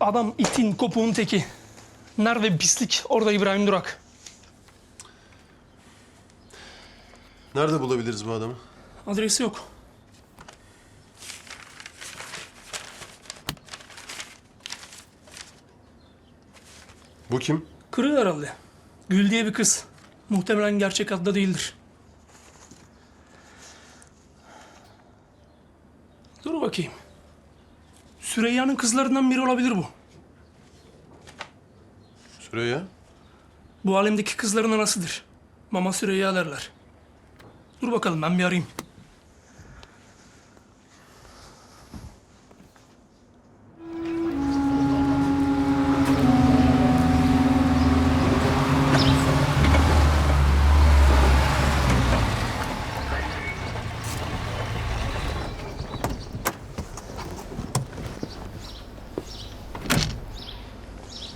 Adam itin kopuğun teki. Nerede pislik orada İbrahim Durak. Nerede bulabiliriz bu adamı? Adresi yok. Bu kim? Kırığı herhalde. Gül diye bir kız. Muhtemelen gerçek adı da değildir. Dur bakayım. Süreyya'nın kızlarından biri olabilir bu. Süreyya. Bu alemdeki kızların anasıdır. Mama Süreyya derler. Dur bakalım ben bir arayayım.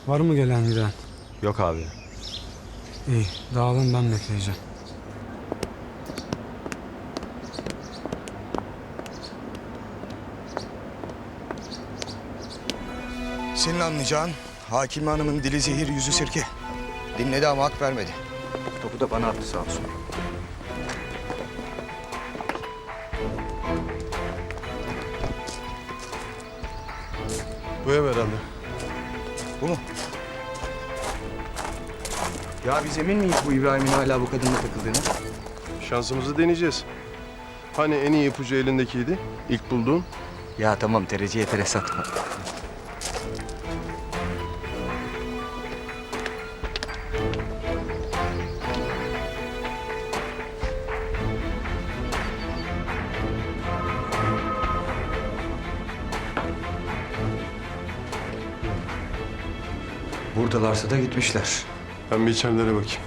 Var mı gelen giden? Yok abi. İyi, dağılın ben bekleyeceğim. Senin anlayacağın Hakime Hanım'ın dili zehir yüzü sirke. Dinledi ama hak vermedi. Topu da bana attı sağ olsun. Bu ev herhalde. Bu mu? Ya biz emin miyiz bu İbrahim'in hala bu kadınla takıldığını? Şansımızı deneyeceğiz. Hani en iyi ipucu elindekiydi? İlk bulduğun. Ya tamam tereciye tere satma. Buradalarsa da gitmişler. Ben bir içerilere bakayım.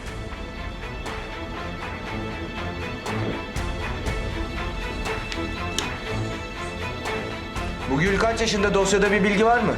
Bu Gül kaç yaşında dosyada bir bilgi var mı?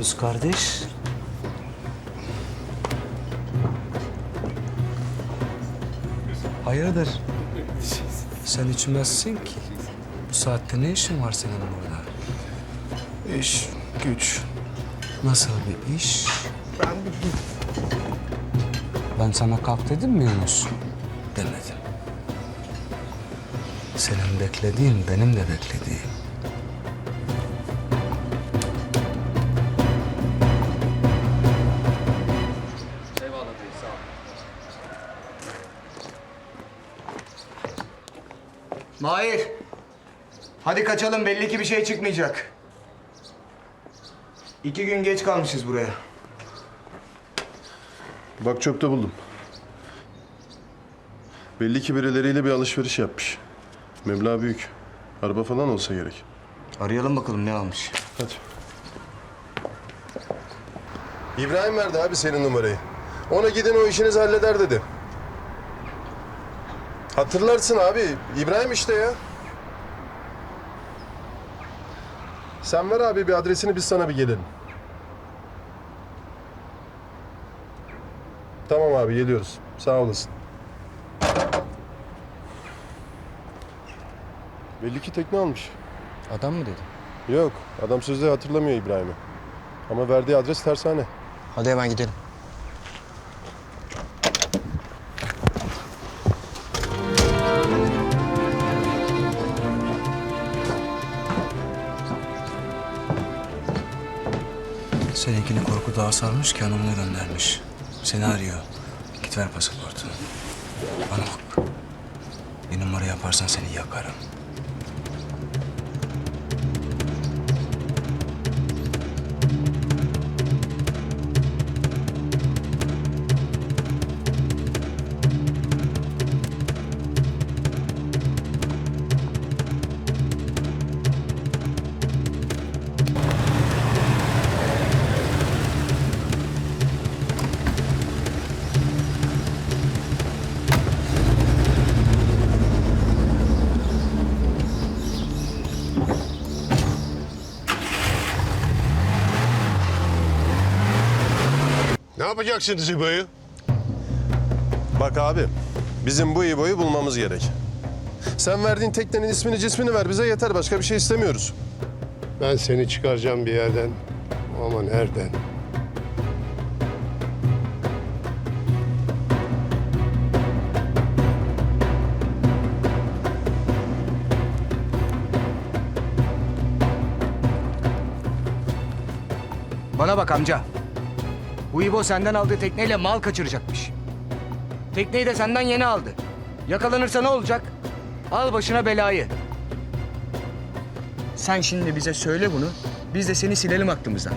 Yunus kardeş. Hayırdır? Sen içmezsin ki. Bu saatte ne işin var senin burada? İş, güç. Nasıl bir iş? Ben sana kalk dedim mi Yunus? Demedim. Senin beklediğin benim de beklediğim. Mahir. Hadi kaçalım belli ki bir şey çıkmayacak. İki gün geç kalmışız buraya. Bak çöpte buldum. Belli ki birileriyle bir alışveriş yapmış. Meblağ büyük. Araba falan olsa gerek. Arayalım bakalım ne almış. Hadi. İbrahim verdi abi senin numarayı. Ona gidin o işinizi halleder dedi. Hatırlarsın abi. İbrahim işte ya. Sen ver abi bir adresini biz sana bir gelelim. Tamam abi geliyoruz. Sağ olasın. Belli ki tekne almış. Adam mı dedi? Yok, adam sözde hatırlamıyor İbrahim'i. Ama verdiği adres tersane. Hadi hemen gidelim. Seninkini korku dağı sarmış ki hanımını göndermiş. Seni arıyor. Git ver pasaportunu. Bana bak. Bir numara yaparsan seni yakarım. Yapacaksınız İbo'yu? Bak abi, bizim bu İbo'yu bulmamız gerek. Sen verdiğin teknenin ismini cismini ver bize yeter. Başka bir şey istemiyoruz. Ben seni çıkaracağım bir yerden. Ama nereden? Bana bak amca. Bu senden aldığı tekneyle mal kaçıracakmış. Tekneyi de senden yeni aldı. Yakalanırsa ne olacak? Al başına belayı. Sen şimdi bize söyle bunu. Biz de seni silelim aklımızdan.